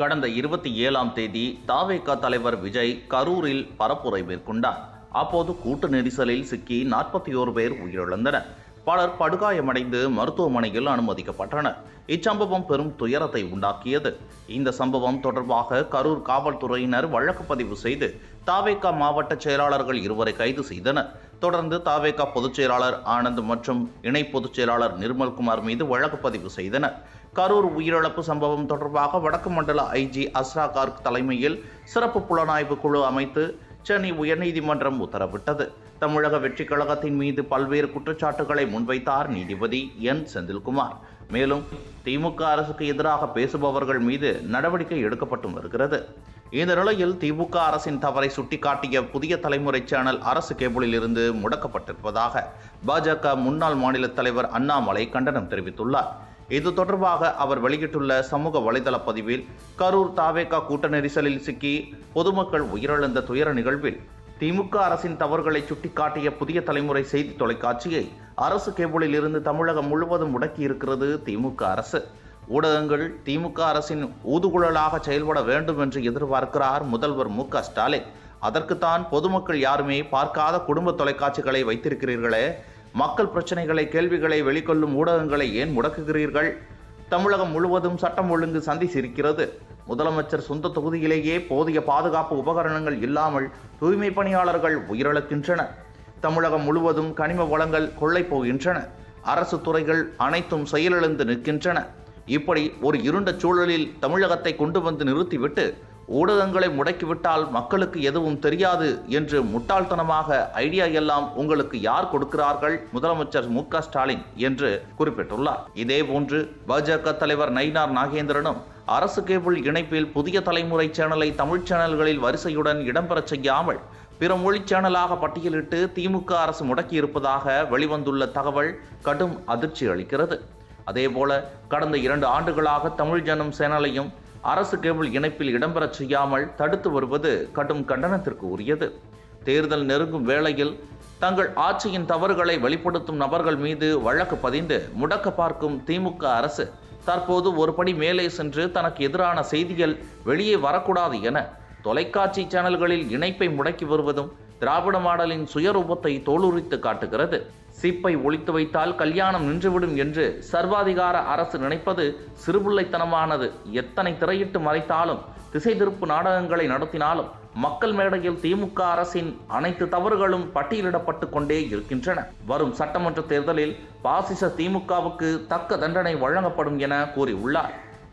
கடந்த இருபத்தி ஏழாம் தேதி தாவேகா தலைவர் விஜய் கரூரில் பரப்புரை மேற்கொண்டார். அப்போது கூட்டு நெரிசலில் சிக்கி நாற்பத்தி ஓரு பேர் உயிரிழந்தனர். பலர் படுகாயமடைந்து மருத்துவமனையில் அனுமதிக்கப்பட்டனர். இச்சம்பவம் பெரும் துயரத்தை உண்டாக்கியது. இந்த சம்பவம் தொடர்பாக கரூர் காவல்துறையினர் வழக்கு பதிவு செய்து தாவேகா மாவட்ட செயலாளர்கள் இருவரை கைது செய்தனர். தொடர்ந்து தாவேகா பொதுச் செயலாளர் ஆனந்த் மற்றும் இணை பொதுச் செயலாளர் நிர்மல்குமார் மீது வழக்கு பதிவு செய்தனர். கரூர் உயிரிழப்பு சம்பவம் தொடர்பாக வடக்கு மண்டல ஐஜி அஸ்ரா கார்க் தலைமையில் சிறப்பு புலனாய்வு குழு அமைத்து சென்னை உயர்நீதிமன்றம் உத்தரவிட்டது. தமிழக வெற்றிக் கழகத்தின் மீது பல்வேறு குற்றச்சாட்டுகளை முன்வைத்தார் நீதிபதி என். செந்தில்குமார். மேலும் திமுக அரசுக்கு எதிராக பேசுபவர்கள் மீது நடவடிக்கை எடுக்கப்பட்டு வருகிறது. இந்த நிலையில் திமுக அரசின் தவறை சுட்டிக்காட்டிய புதிய தலைமுறை சேனல் அரசு கேபிளில் இருந்து முடக்கப்பட்டிருப்பதாக பாஜக முன்னாள் மாநில தலைவர் அண்ணாமலை கண்டனம் தெரிவித்துள்ளார். இது தொடர்பாக அவர் வெளியிட்டுள்ள சமூக வலைதள பதிவில் கரூர் தாவேகா கூட்ட நெரிசலில் சிக்கி பொதுமக்கள் உயிரிழந்த துயர நிகழ்வில் திமுக அரசின் தவறுகளை சுட்டிக்காட்டிய புதிய தலைமுறை செய்தி தொலைக்காட்சியை அரசு கேபிளில் இருந்து தமிழகம் முழுவதும் முடக்கியிருக்கிறது திமுக அரசு. ஊடகங்கள் திமுக அரசின் ஊதுகுழலாக செயல்பட வேண்டும் என்று எதிர்பார்க்கிறார் முதல்வர் மு க ஸ்டாலின். அதற்குத்தான் பொதுமக்கள் யாருமே பார்க்காத குடும்ப தொலைக்காட்சிகளை வைத்திருக்கிறீர்களே மக்கள் பிரச்சனைகளை கேள்விகளை வெளிக்கொள்ளும் ஊடகங்களை ஏன் முடக்குகிறீர்கள்? தமிழகம் முழுவதும் சட்டம் ஒழுங்கு சந்தி சிரிக்கிறது. முதலமைச்சர் சொந்த தொகுதியிலேயே போதிய பாதுகாப்பு உபகரணங்கள் இல்லாமல் தூய்மை பணியாளர்கள் உயிரிழக்கின்றனர் தமிழகம் முழுவதும் கனிம வளங்கள் கொள்ளை போகின்றன. அரசு துறைகள் அனைத்தும் செயலிழந்து நிற்கின்றன. இப்படி ஒரு இருண்ட சூழலில் தமிழகத்தை கொண்டு வந்து நிறுத்திவிட்டு ஊடகங்களை முடக்கிவிட்டால் மக்களுக்கு எதுவும் தெரியாது என்று முட்டாள்தனமாக ஐடியா எல்லாம் உங்களுக்கு யார் கொடுக்கிறார்கள்? முதலமைச்சர் மு ஸ்டாலின் என்று குறிப்பிட்டுள்ளார். இதேபோன்று பாஜக தலைவர் நயினார் நாகேந்திரனும் அரசு கேபிள் இணைப்பில் புதிய தலைமுறை சேனலை தமிழ் சேனல்களில் வரிசையுடன் இடம்பெறச் செய்யாமல் பிற மொழி சேனலாக பட்டியலிட்டு திமுக அரசு முடக்கியிருப்பதாக வெளிவந்துள்ள தகவல் கடும் அதிர்ச்சி அளிக்கிறது அதேபோல கடந்த இரண்டு ஆண்டுகளாக தமிழ் ஜனம் சேனலையும் அரசு கேபிள் இணைப்பில் இடம்பெறச் செய்யாமல் தடுத்து வருவது கடும் கண்டனத்திற்கு உரியது. தேர்தல் நெருங்கும் வேளையில் தங்கள் ஆட்சியின் தவறுகளை வெளிப்படுத்தும் நபர்கள் மீது வழக்கு பதிந்து முடக்க பார்க்கும் திமுக அரசு தற்போது ஒரு படி மேலே சென்று தனக்கு எதிரான செய்திகள் வெளியே வரக்கூடாது என தொலைக்காட்சி சேனல்களில் இணைப்பை முடக்கி வருவதும் திராவிட மாடலின் சுயரூபத்தை தோலுரித்து காட்டுகிறது. சிப்பை ஒழித்து வைத்தால் கல்யாணம் நின்றுவிடும் என்று சர்வாதிகார அரசு நினைப்பது சிறுபிள்ளைத்தனமானது. எத்தனை திரையிட்டு மறைத்தாலும் திசை திருப்பு நாடகங்களை நடத்தினாலும் மக்கள் மேடையில் திமுக அரசின் அனைத்து தவறுகளும் பட்டியலிடப்பட்டு கொண்டே இருக்கின்றன. வரும் சட்டமன்ற தேர்தலில் பாசிச திமுகவுக்கு தக்க தண்டனை வழங்கப்படும் என கூறியுள்ளார்.